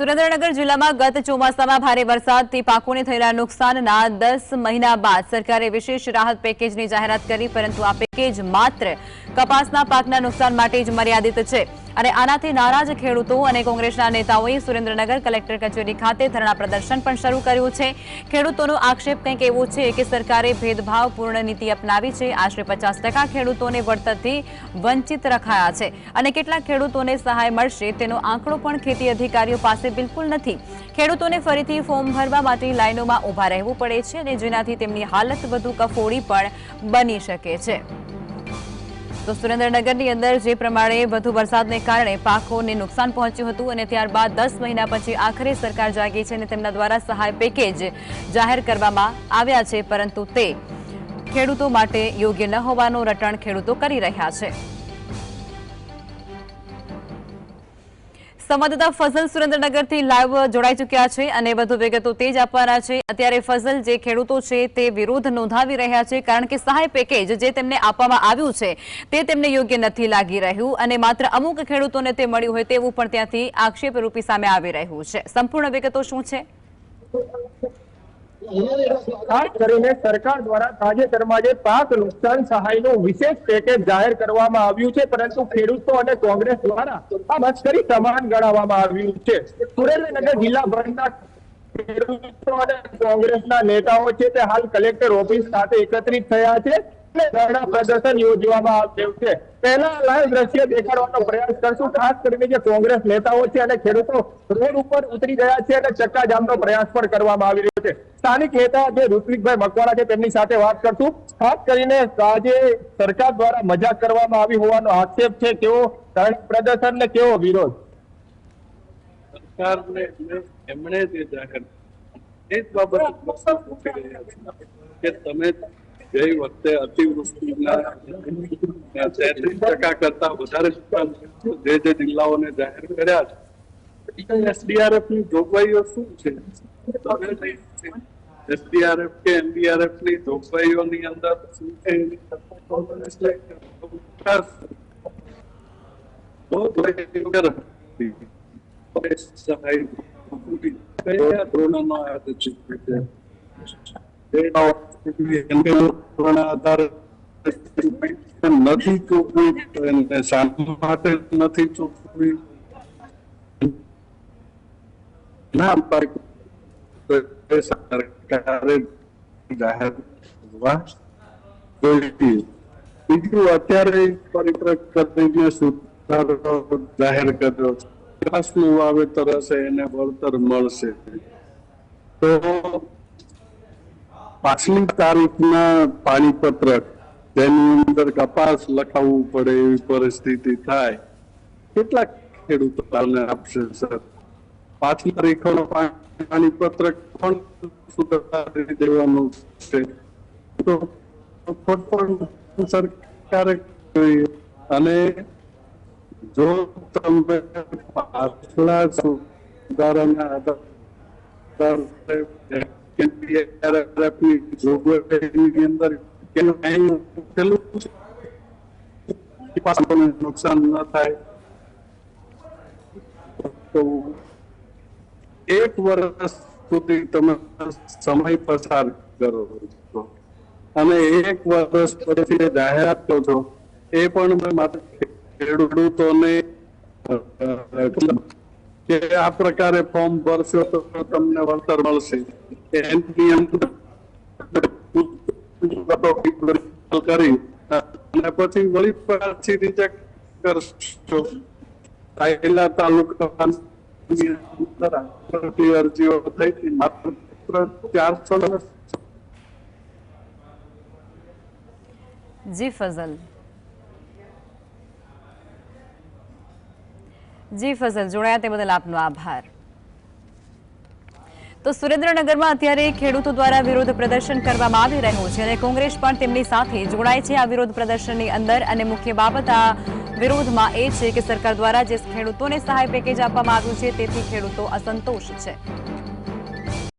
સુરેન્દ્રનગર જિલ્લામાં ગત ચોમાસામાં ભારે વરસાદથી પાકોને થયેલા નુકસાનના દસ મહિના બાદ સરકારે વિશેષ રાહત પેકેજની જાહેરાત કરી, પરંતુ આ પેકેજ માત્ર કપાસના પાકના નુકસાન માટે જ મર્યાદિત છે. અને આનાથી નારાજ ખેડૂતો અને કોંગ્રેસના નેતાઓએ સુરેન્દ્રનગર કલેક્ટર કચેરી ખાતે ધરણા પ્રદર્શન પણ શરૂ કર્યું છે. ખેડૂતોનો આક્ષેપ કંઈક એવો છે કે સરકારે ભેદભાવપૂર્ણ નીતિ અપનાવી છે. આશરે પચાસ ખેડૂતોને વળતરથી વંચિત રખાયા છે. અને કેટલાક ખેડૂતોને સહાય મળશે તેનો આંકડો પણ ખેતી અધિકારીઓ પાસે બિલકુલ નથી. ખેડૂતોને ફરીથી ફોર્મ ભરવા માટે લાઇનોમાં ઊભા રહેવું પડે છે અને જેનાથી તેમની હાલત વધુ કફોડી પણ બની શકે છે. તો સુરેન્દ્રનગરની અંદર જે પ્રમાણે વધુ વરસાદને કારણે પાકોને નુકસાન પહોંચ્યું હતું અને ત્યારબાદ દસ મહિના પછી આખરે સરકાર જાગી છે અને તેમના દ્વારા સહાય પેકેજ જાહેર કરવામાં આવ્યા છે, પરંતુ તે ખેડૂતો માટે યોગ્ય ન હોવાનું રટણ ખેડૂતો કરી રહ્યા છે. સંવાદદાતા ફઝલ સુરેન્દ્રનગરથી લાઈવ જોડાઈ ચૂક્યા છે અને વધુ વિગતો તે જ આપવાના છે. અત્યારે ફઝલ જે ખેડૂતો છે તે વિરોધ નોંધાવી રહ્યા છે કારણ કે સહાય પેકેજ જે તેમને આપવામાં આવ્યું છે તે તેમને યોગ્ય નથી લાગી રહ્યું અને માત્ર અમુક ખેડૂતોને તે મળ્યું હોય તેવું પણ ત્યાંથી આક્ષેપરૂપી સામે આવી રહ્યું છે. સંપૂર્ણ વિગતો શું છે? ખાસ કરીને સરકાર દ્વારા તાજેતરમાં જે પાક નુકસાન સહાયનું વિશેષ પેકેજ જાહેર કરવામાં આવ્યું છે, પરંતુ ખેડૂતો અને કોંગ્રેસ દ્વારા આ મશ્કરી સમાન ગણાવવામાં આવ્યું છે. સુરેન્દ્રનગર જિલ્લાભરના ખેડૂતો અને કોંગ્રેસના નેતાઓ છે તે હાલ કલેક્ટર ઓફિસ ખાતે એકત્રિત થયા છે. સ્થાનિક નેતા જે ઋત્વિકભાઈ મકવાણા છે, તેમની સાથે વાત કરશું. ખાસ કરીને આજે સરકાર દ્વારા મજાક કરવામાં આવી હોવાનો આક્ષેપ છે કેવો પ્રદર્શન ને કેવો વિરોધ? સરકારને ગઈ વખતે અતિવૃષ્ટિના તેત્રીસ ટકા કરતા વધારે જે જે જિલ્લાઓને જાહેર કર્યા છે એસડીઆરએફની જોગવાઈઓ શું છે એસડીઆરએફ કે એનડીઆરએફની જોગવાઈઓની અંદર શું છે. સહાય ધોરણોનો આયોજન છે? નથી ચૂકવી, તો એને શા માટે નથી ચૂકવી. જાહેર કર્યો. વાવેતર હશે, એને વળતર મળશે. તો પાછલી તારીખના પાણીપત્રક, તેની અંદર કપાસ લખાવવું પડે એવી પરિસ્થિતિ થાય. કેટલા ખેડૂતો તમને આપશે, સર? પાછલી તારીખોનો પાણીપત્રક પણ દેવાનું છે. તો પણ સરકારે જોઈએ અને જો તમે પાછલા સુધારાના આધારે નુકસાન ન થાય તો એક વર્ષ સુધી તમે સમય પસાર કરો અને એક વર્ષ પછી જાહેરાત કરો છો એ પણ માત્ર ખેડૂતોને કે આ પ્રકારે ફોર્મ ભરશો તો તમને વળતર મળશે. એની અંદર કરી અને પછી વળી પાછી રિજેક્ટ કરશો પહેલા તાલુકા અરજીઓ થઈ હતી માત્ર ચારસો જી ફઝલ. જી ફઝલ, જોડાયા તે બદલ આપનો આભાર. તો સુરેન્દ્રનગરમાં અત્યારે ખેડૂતો દ્વારા વિરોધ પ્રદર્શન કરવામાં આવી રહ્યું છે અને કોંગ્રેસ પણ તેમની સાથે જોડાય છે આ વિરોધ પ્રદર્શનની અંદર અને મુખ્ય બાબત આ વિરોધમાં એ છે કે સરકાર દ્વારા જે ખેડૂતોને સહાય પેકેજ આપવામાં આવ્યું છે, તેથી ખેડૂતો અસંતોષ છે.